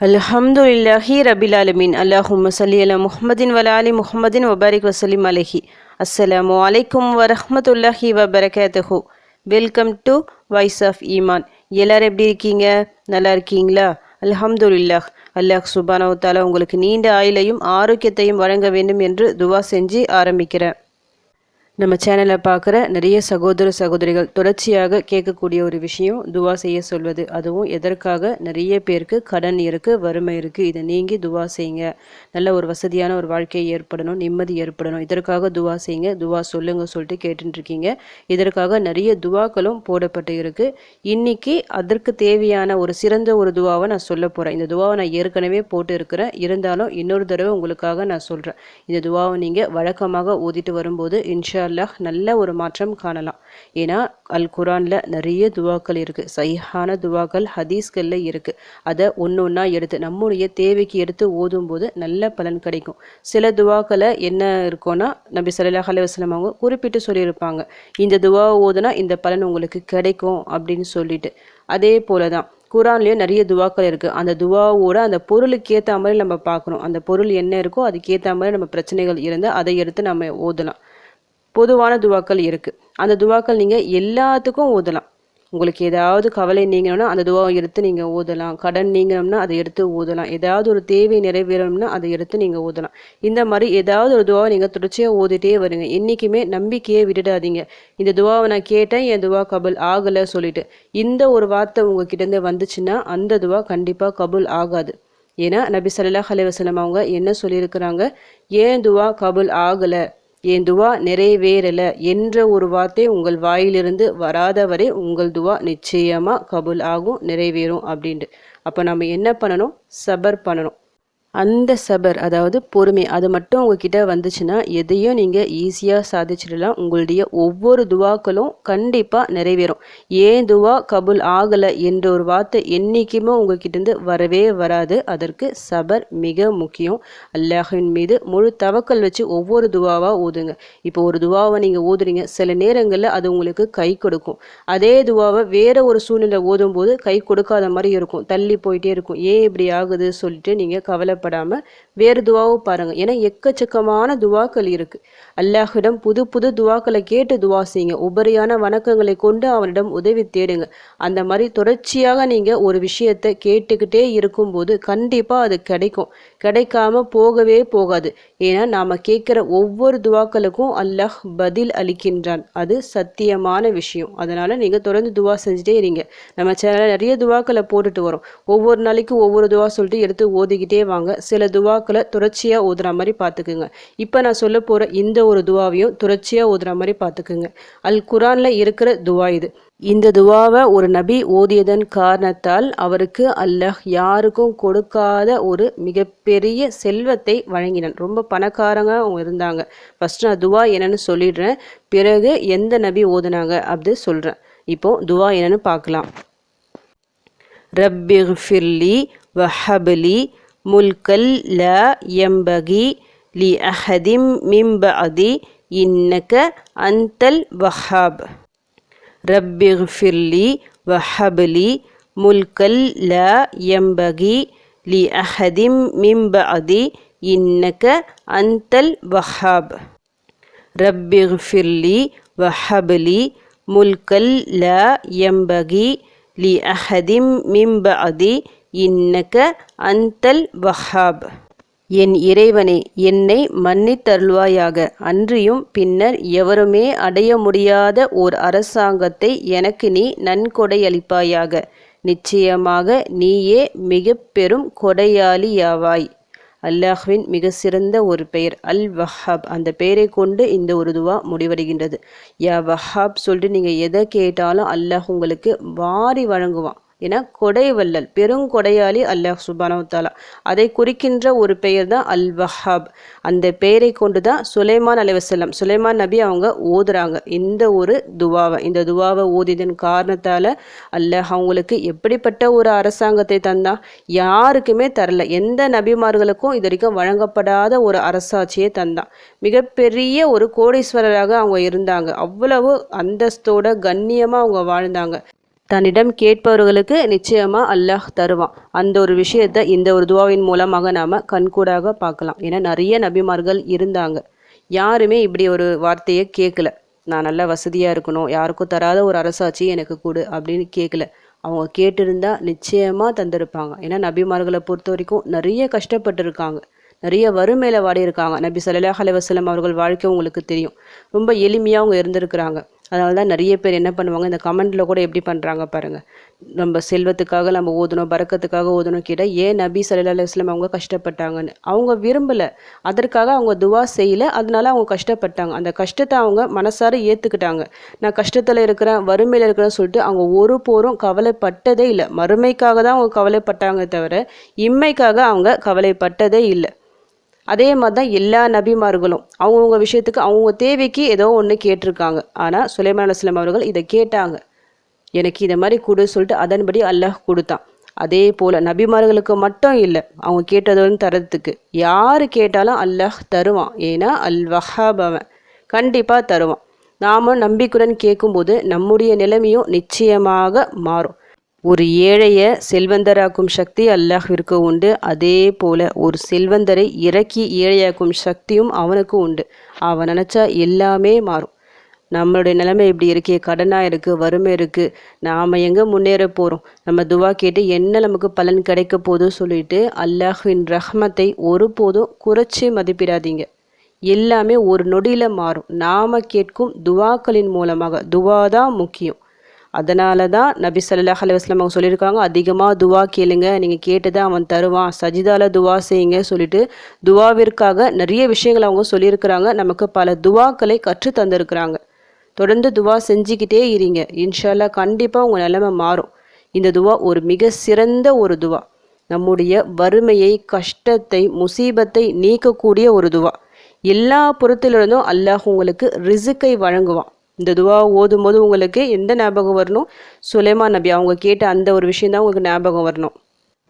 அல்ஹம்துலில்லாஹி ரபில் அலமின் அல்லாஹும்ம சல்லி அலா முஹமதின் வலாலி முஹமதின் வபாரிக் வசலிம் அலஹி. அஸ்ஸலாம் அலைக்கும் வரஹ்மத்துல்லாஹி வபரகாத்துஹு. வெல்கம் டு வாய்ஸ் ஆஃப் ஈமான். எல்லாரும் எப்படி இருக்கீங்க? நல்லா இருக்கீங்களா? அல்ஹம்துலில்லாஹ். அல்லாஹ் சுபானவத்தாலா உங்களுக்கு நீண்ட ஆயுளையும் ஆரோக்கியத்தையும் வழங்க வேண்டும் என்று துவா செஞ்சு ஆரம்பிக்கிறேன். நம்ம சேனலை பார்க்குற நிறைய சகோதர சகோதரிகள் தொடர்ச்சியாக கேட்கக்கூடிய ஒரு விஷயம் துவா செய்ய சொல்வது. அதுவும் எதற்காக? நிறைய பேருக்கு கடன் இருக்குது வறுமை இருக்குது இதை நீங்கி துவா செய்யுங்க. நல்ல ஒரு வசதியான ஒரு வாழ்க்கையை ஏற்படணும் நிம்மதி ஏற்படணும். இதற்காக துவா செய்யுங்க. துவா சொல்லுங்க சொல்லிட்டு கேட்டுருக்கீங்க இதற்காக நிறைய துவாக்களும் போடப்பட்டு இருக்குது இன்றைக்கி அதற்கு தேவையான ஒரு சிறந்த ஒரு துவாவை நான் சொல்ல போகிறேன் இந்த துவாவை நான் ஏற்கனவே போட்டு இருக்கிறேன். இருந்தாலும் இன்னொரு தடவை உங்களுக்காக நான் சொல்கிறேன் இந்த துவாவை நீங்கள் வழக்கமாக ஓதிட்டு வரும்போது இன்ஷா இன்ஷால்லாஹ் நல்ல ஒரு மாற்றம் காணலாம். ஏன்னா அல் குரானில் நிறைய துவாக்கள் இருக்குது சைஹான துவாக்கள் ஹதீஸ்களில் இருக்குது அதை ஒன்று ஒன்றா எடுத்து நம்முடைய தேவைக்கு எடுத்து ஓதும்போது நல்ல பலன் கிடைக்கும். சில துவாக்களை என்ன இருக்கும்னா நபி சல்லாஹ் அலுவலம் அவங்க குறிப்பிட்டு சொல்லியிருப்பாங்க. இந்த துவாவை ஓதுனா இந்த பலன் உங்களுக்கு கிடைக்கும் அப்படின்னு சொல்லிட்டு. அதே போல தான் குரான்லேயும் நிறைய துவாக்கள் இருக்குது அந்த துவாவோட அந்த பொருளுக்கு ஏற்ற மாதிரி நம்ம பார்க்கணும். அந்த பொருள் என்ன இருக்கோ அதுக்கேற்ற மாதிரி நம்ம பிரச்சனைகள் இருந்தால் அதை எடுத்து நம்ம ஓதலாம். பொதுவான துவாக்கள் இருக்குது அந்த துவாக்கள் நீங்கள் எல்லாத்துக்கும் ஓதலாம் உங்களுக்கு ஏதாவது கவலை நீங்கணும்னா அந்த துவாவை எடுத்து நீங்கள் ஊதலாம். கடன் நீங்கணும்னா அதை எடுத்து ஊதலாம். ஏதாவது ஒரு தேவை நிறைவேறணும்னா அதை எடுத்து நீங்கள் ஊதலாம். இந்த மாதிரி ஏதாவது ஒரு துவாவை நீங்கள் தொடர்ச்சியாக ஓதிட்டே வருங்க. என்றைக்குமே நம்பிக்கையே விட்டுடாதீங்க. இந்த துவாவை நான் கேட்டேன் என் துவா கபுல் ஆகலை சொல்லிட்டு. இந்த ஒரு வார்த்தை உங்ககிட்டேருந்து வந்துச்சுன்னா அந்த துவா கண்டிப்பாக கபுல் ஆகாது. ஏன்னா நபி சல்லாஹ் அலைஹி வஸல்லம் அவங்க என்ன சொல்லியிருக்கிறாங்க? ஏன் துவா கபுல் ஆகலை? என் துவா நிறைவேறலை என்ற ஒரு வார்த்தை உங்கள் வாயிலிருந்து வராத வரை உங்கள் துவா நிச்சயமாக கபுல் ஆகும் நிறைவேறும் அப்படின்ட்டு. அப்போ நம்ம என்ன பண்ணணும்? சபர் பண்ணணும். அந்த சபர் அதாவது பொறுமை அது மட்டும் உங்ககிட்ட வந்துச்சுன்னா எதையும் நீங்கள் ஈஸியாக சாதிச்சிடலாம். உங்களுடைய ஒவ்வொரு துவாக்களும் கண்டிப்பாக நிறைவேறும். ஏன் துவா கபுல் ஆகலை என்ற ஒரு வார்த்தை என்றைக்குமே உங்ககிட்டேருந்து வரவே வராது. அதற்கு சபர் மிக முக்கியம். அல்லாஹின் மீது முழு தவக்கல் வச்சு ஒவ்வொரு துவாவாக ஓதுங்க இப்போ ஒரு துவாவை நீங்கள் ஓதுறீங்க சில நேரங்களில் அது உங்களுக்கு கை கொடுக்கும். அதே துவாவை வேற ஒரு சூழ்நிலை ஓதும்போது கை கொடுக்காத மாதிரி இருக்கும். தள்ளி போயிட்டே இருக்கும். ஏன் இப்படி ஆகுது சொல்லிட்டு நீங்கள் கவலை கவலைப்படாமல் வேறு துவாவை பாருங்கள் ஏன்னா எக்கச்சக்கமான துவாக்கள் இருக்குது அல்லாஹிடம் புது புது துவாக்களை கேட்டு துவா செய்யுங்க. உபரியான வணக்கங்களை கொண்டு அவனிடம் உதவி தேடுங்க. அந்த மாதிரி தொடர்ச்சியாக நீங்கள் ஒரு விஷயத்தை கேட்டுக்கிட்டே இருக்கும்போது கண்டிப்பாக அது கிடைக்கும். கிடைக்காம போகவே போகாது. ஏன்னா நாம் கேட்குற ஒவ்வொரு துவாக்களுக்கும் அல்லாஹ் பதில் அளிக்கின்றான். அது சத்தியமான விஷயம். அதனால் நீங்கள் தொடர்ந்து துவா செஞ்சுட்டே இருங்க. நம்ம சேனலில் நிறைய துவாக்களை போட்டுட்டு வரோம். ஒவ்வொரு நாளைக்கும் ஒவ்வொரு துவா சொல்லிட்டு எடுத்து ஓதிக்கிட்டே வாங்க. சில துவாக்கில் தொடர்ச்சியாக ஓதுற மாதிரி பார்த்துக்குங்க இப்போ நான் சொல்ல போகிற இந்த ஒரு துவாவையும் துறச்சியாக ஓதுற மாதிரி பார்த்துக்குங்க அல் குரானில் இருக்கிற துவா இது. இந்த துவாவை ஒரு நபி ஓதியதன் காரணத்தால் அவருக்கு அல்லாஹ் யாருக்கும் கொடுக்காத ஒரு மிகப்பெரிய செல்வத்தை வழங்கினான். ரொம்ப பணக்காரங்க அவங்க இருந்தாங்க. ஃபஸ்ட்டு நான் துவா என்னன்னு சொல்லிடுறேன். பிறகு எந்த நபி ஓதுனாங்க அப்படி சொல்கிறேன் இப்போ துவா என்னன்னு பார்க்கலாம் ரப்பிஃபிர்லி வஹபலி ملكا لا ينبغي لأحد من بعد إنك أنت الوهاب. رب اغفر لي وهب لي. ملكا لا ينبغي لأحد من بعد إنك أنت الوهاب. رب اغفر لي وهب لي. ملكا لا ينبغي لأحد من بعد இன்னக அந்தல் வஹாப். என் இறைவனே என்னை மன்னித்தருள்வாயாக. அன்றியும் பின்னர் எவருமே அடைய முடியாத ஓர் அரசாங்கத்தை எனக்கு நீ நன்கொடையளிப்பாயாக. நிச்சயமாக நீயே மிக பெரும் கொடையாளியாவாய். அல்லாஹ்வின் மிக சிறந்த ஒரு பெயர் அல் வஹாப். அந்த பெயரை கொண்டு இந்த ஒரு துவா முடிவடைகின்றது. யா வஹாப் சொல்லிட்டு நீங்கள் எதை கேட்டாலும் அல்லாஹ் உங்களுக்கு வாரி வழங்குவான். என கொடை வல்லல் பெருங்கொடையாளி அல்லாஹ் சுபானவத்தாலா அதை குறிக்கின்ற ஒரு பெயர் தான் அல் வஹாப் அந்த பெயரை கொண்டு தான் சுலைமான் அலைவசல்லம் சுலைமான் நபி அவங்க ஓதுறாங்க. இந்த ஒரு துவாவை இந்த துவாவை ஓதியதன் காரணத்தால் அல்லாஹ் அவங்களுக்கு எப்படிப்பட்ட ஒரு அரசாங்கத்தை தந்தா யாருக்குமே தரல. எந்த நபிமார்களுக்கும் இது வரைக்கும் வழங்கப்படாத ஒரு அரசாட்சியை தந்தான். மிகப்பெரிய ஒரு கோடீஸ்வரராக அவங்க இருந்தாங்க. அவ்வளவு அந்தஸ்தோட கண்ணியமாக அவங்க வாழ்ந்தாங்க. தன்னிடம் கேட்பவர்களுக்கு நிச்சயமாக அல்லாஹ் தருவான். அந்த ஒரு விஷயத்தை இந்த ஒரு துவாவின் மூலமாக நாம் கண்கூடாக பார்க்கலாம். ஏன்னா நிறைய நபிமார்கள் இருந்தாங்க. யாருமே இப்படி ஒரு வார்த்தையை கேட்கல நான் நல்ல வசதியாக இருக்கணும் யாருக்கும் தராத ஒரு அரசாட்சி எனக்கு கொடு அப்படின்னு கேட்கல அவங்க கேட்டிருந்தா நிச்சயமாக தந்திருப்பாங்க. ஏன்னா நபிமார்களை பொறுத்த வரைக்கும் நிறைய கஷ்டப்பட்டுருக்காங்க. நிறைய வறுமையில் வாடி இருக்காங்க நபி சல்லாஹ் அலைவாஸ்லம் அவர்கள் வாழ்க்கை உங்களுக்கு தெரியும். ரொம்ப எளிமையாக அவங்க இருந்திருக்கிறாங்க. அதனால தான் நிறைய பேர் என்ன பண்ணுவாங்க இந்த கமெண்டில் கூட எப்படி பண்ணுறாங்க பாருங்கள் நம்ம செல்வத்துக்காக நம்ம ஓதணும் பறக்கத்துக்காக ஓதணும் கேட்டால் ஏன் நபி சல்லா அலுவலம் அவங்க கஷ்டப்பட்டாங்கன்னு? அவங்க விரும்பலை. அதற்காக அவங்க துவா செய்யலை. அதனால அவங்க கஷ்டப்பட்டாங்க. அந்த கஷ்டத்தை அவங்க மனசார ஏற்றுக்கிட்டாங்க நான் கஷ்டத்தில் இருக்கிறேன் வறுமையில் இருக்கிறேன்னு சொல்லிட்டு அவங்க ஒரு போரும் கவலைப்பட்டதே இல்லை. மறுமைக்காக தான் அவங்க கவலைப்பட்டாங்க தவிர இம்மைக்காக அவங்க கவலைப்பட்டதே இல்லை. அதே மாதிரி தான் எல்லா நபிமார்களும். அவங்கவுங்க விஷயத்துக்கு அவங்க தேவைக்கு ஏதோ ஒன்று கேட்டிருக்காங்க. ஆனால் சுலைமான் அலுவலம் அவர்கள் இதை கேட்டாங்க. எனக்கு இதை மாதிரி கொடு சொல்லிட்டு அதன்படி அல்லாஹ் கொடுத்தான். அதே போல் நபிமார்களுக்கு மட்டும் இல்லை அவங்க கேட்டதுன்னு தரத்துக்கு யார் கேட்டாலும் அல்லாஹ் தருவான். ஏன்னா அல் வஹாபவன் கண்டிப்பாக தருவான். நாம் நம்பிக்கையுடன் கேட்கும்போது நம்முடைய நிலைமையும் நிச்சயமாக மாறும். ஒரு ஏழையை செல்வந்தராக்கும் சக்தி அல்லாஹிற்கு உண்டு. அதே போல ஒரு செல்வந்தரை இறக்கி ஏழையாக்கும் சக்தியும் அவனுக்கு உண்டு. அவன் நினச்சா எல்லாமே மாறும். நம்மளுடைய நிலைமை இப்படி இருக்கே கடனாக இருக்குது வறுமை இருக்குது நாம் எங்கே முன்னேற போகிறோம் நம்ம துவா கேட்டு என்ன நமக்கு பலன் கிடைக்க போதும் சொல்லிட்டு அல்லாஹின் ரஹ்மத்தை ஒருபோதும் குறைச்சி மதிப்பிடாதீங்க. எல்லாமே ஒரு நொடியில் மாறும். நாம் கேட்கும் துவாக்களின் மூலமாக. துவா தான் முக்கியம். அதனால தான் நபி சல்லாஹ் அலுவலம் அவங்க சொல்லியிருக்காங்க அதிகமாக துவா கேளுங்க நீங்கள் கேட்டதை அவன் தருவான் சஜிதால துவா செய்யுங்க சொல்லிட்டு துவாவிற்காக நிறைய விஷயங்கள் அவங்க சொல்லியிருக்கிறாங்க. நமக்கு பல துவாக்களை கற்று தந்திருக்கிறாங்க. தொடர்ந்து துவா செஞ்சுக்கிட்டே இருங்க. இன்ஷால்லா கண்டிப்பாக உங்கள் நிலைமை மாறும். இந்த துவா ஒரு மிக சிறந்த ஒரு துவா. நம்முடைய வறுமையை கஷ்டத்தை முசீபத்தை நீக்கக்கூடிய ஒரு துவா. எல்லா புறத்திலிருந்தும் அல்லாஹ் உங்களுக்கு ரிசுக்கை வழங்குவான். இந்த துவா ஓதும்போது உங்களுக்கு எந்த ஞாபகம் வரணும்? சுலைமா நபி அவங்க கேட்ட அந்த ஒரு விஷயம் தான் உங்களுக்கு ஞாபகம் வரணும்.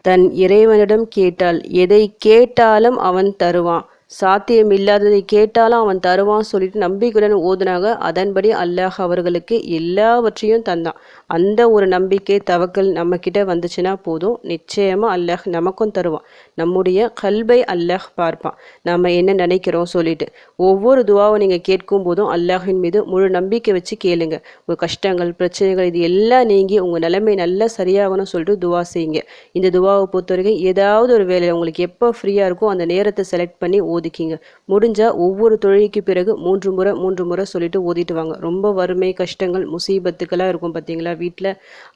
தன் இறைவனிடம் கேட்டால் எதை கேட்டாலும் அவன் தருவான். சாத்தியம் இல்லாததை கேட்டாலும் அவன் தருவான் சொல்லிட்டு நம்பிக்கையுடன் ஓதுனாங்க. அதன்படி அல்லாஹ் அவர்களுக்கு எல்லாவற்றையும் தந்தான். அந்த ஒரு நம்பிக்கை தவக்கல் நம்மக்கிட்ட வந்துச்சுன்னா போதும். நிச்சயமாக அல்லாஹ் நமக்கும் தருவான். நம்முடைய கல்வை அல்லாஹ் பார்ப்பான். நம்ம என்ன நினைக்கிறோம் சொல்லிட்டு. ஒவ்வொரு துவாவை நீங்கள் கேட்கும் போதும் அல்லாஹின் மீது முழு நம்பிக்கை வச்சு கேளுங்க. உங்கள் கஷ்டங்கள் பிரச்சனைகள் இது எல்லாம் நீங்கி உங்கள் நிலைமை நல்லா சரியாகணும் சொல்லிட்டு துவா செய்யுங்க. இந்த துவாவை பொறுத்த வரைக்கும் ஏதாவது ஒரு வேலையில் உங்களுக்கு எப்போ ஃப்ரீயாக இருக்கோ அந்த நேரத்தை செலக்ட் பண்ணி ஓதிக்கிங்க. முடிஞ்சால் ஒவ்வொரு தொழிலுக்கு பிறகு மூன்று முறை மூன்று முறை சொல்லிட்டு ஓதிட்டு வாங்க. ரொம்ப வறுமை கஷ்டங்கள் முசீபத்துக்கெல்லாம் இருக்கும் பார்த்தீங்களா வீட்டில்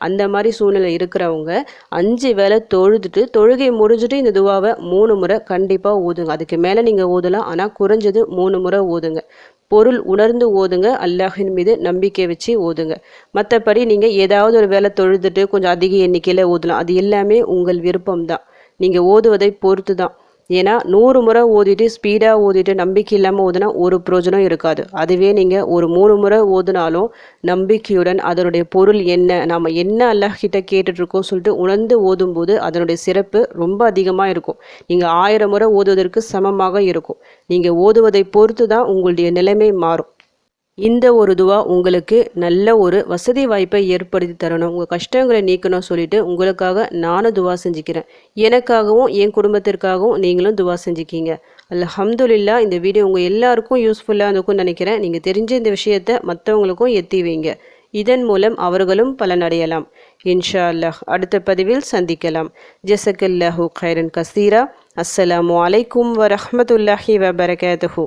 அந்த மாதிரி சூழ்நிலை இருக்கிறவங்க அஞ்சு வேலை தொழுதுட்டு தொழுகை முடிஞ்சுட்டு இந்த துவாவை மூணு முறை கண்டிப்பாக ஓதுங்க. அதுக்கு மேலே நீங்கள் ஓதலாம். ஆனால் குறைஞ்சது மூணு முறை ஓதுங்க. பொருள் உணர்ந்து ஓதுங்க. அல்லாஹின் மீது நம்பிக்கை வச்சு ஓதுங்க. மற்றபடி நீங்கள் ஏதாவது ஒரு வேலை தொழுதுட்டு கொஞ்சம் அதிக எண்ணிக்கையில் ஓதலாம். அது எல்லாமே உங்கள் விருப்பம் தான் நீங்கள் ஓதுவதை பொறுத்து தான் ஏன்னா நூறு முறை ஓதிட்டு ஸ்பீடாக ஓதிட்டு நம்பிக்கை இல்லாமல் ஓதுனா ஒரு பிரயோஜனம் இருக்காது. அதுவே நீங்கள் ஒரு மூணு முறை ஓதுனாலும் நம்பிக்கையுடன் அதனுடைய பொருள் என்ன நாம் என்ன அல்லாஹ் கிட்ட கேட்டுட்ருக்கோம் சொல்லிட்டு உணர்ந்து ஓதும்போது அதனுடைய சிறப்பு ரொம்ப அதிகமாக இருக்கும். நீங்கள் ஆயிரம் முறை ஓதுவதற்கு சமமாக இருக்கும். நீங்கள் ஓதுவதை பொறுத்து தான் உங்களுடைய நிலைமை மாறும். இந்த ஒரு துவா உங்களுக்கு நல்ல ஒரு வசதி வாய்ப்பை ஏற்படுத்தி தரணும். உங்கள் கஷ்டங்களை நீக்கணும் சொல்லிட்டு உங்களுக்காக நானும் துவா செஞ்சுக்கிறேன். எனக்காகவும் என் குடும்பத்திற்காகவும் நீங்களும் துவா செஞ்சுக்கிங்க. அல்ஹம்துலில்லா இந்த வீடியோ உங்கள் எல்லாருக்கும் யூஸ்ஃபுல்லாக இருக்கும்னு நினைக்கிறேன். நீங்கள் தெரிஞ்ச இந்த விஷயத்தை மற்றவங்களுக்கும் எத்தி வைங்க. இதன் மூலம் அவர்களும் பலனடையலாம் இன்ஷா அல்லாஹ் அடுத்த பதிவில் சந்திக்கலாம். ஜெசக்கல்லாஹூ கைரன் கசீரா. அஸ்ஸலாமு அலைக்கும் வரஹமத்துல்லாஹி வபரகாத்துஹூ.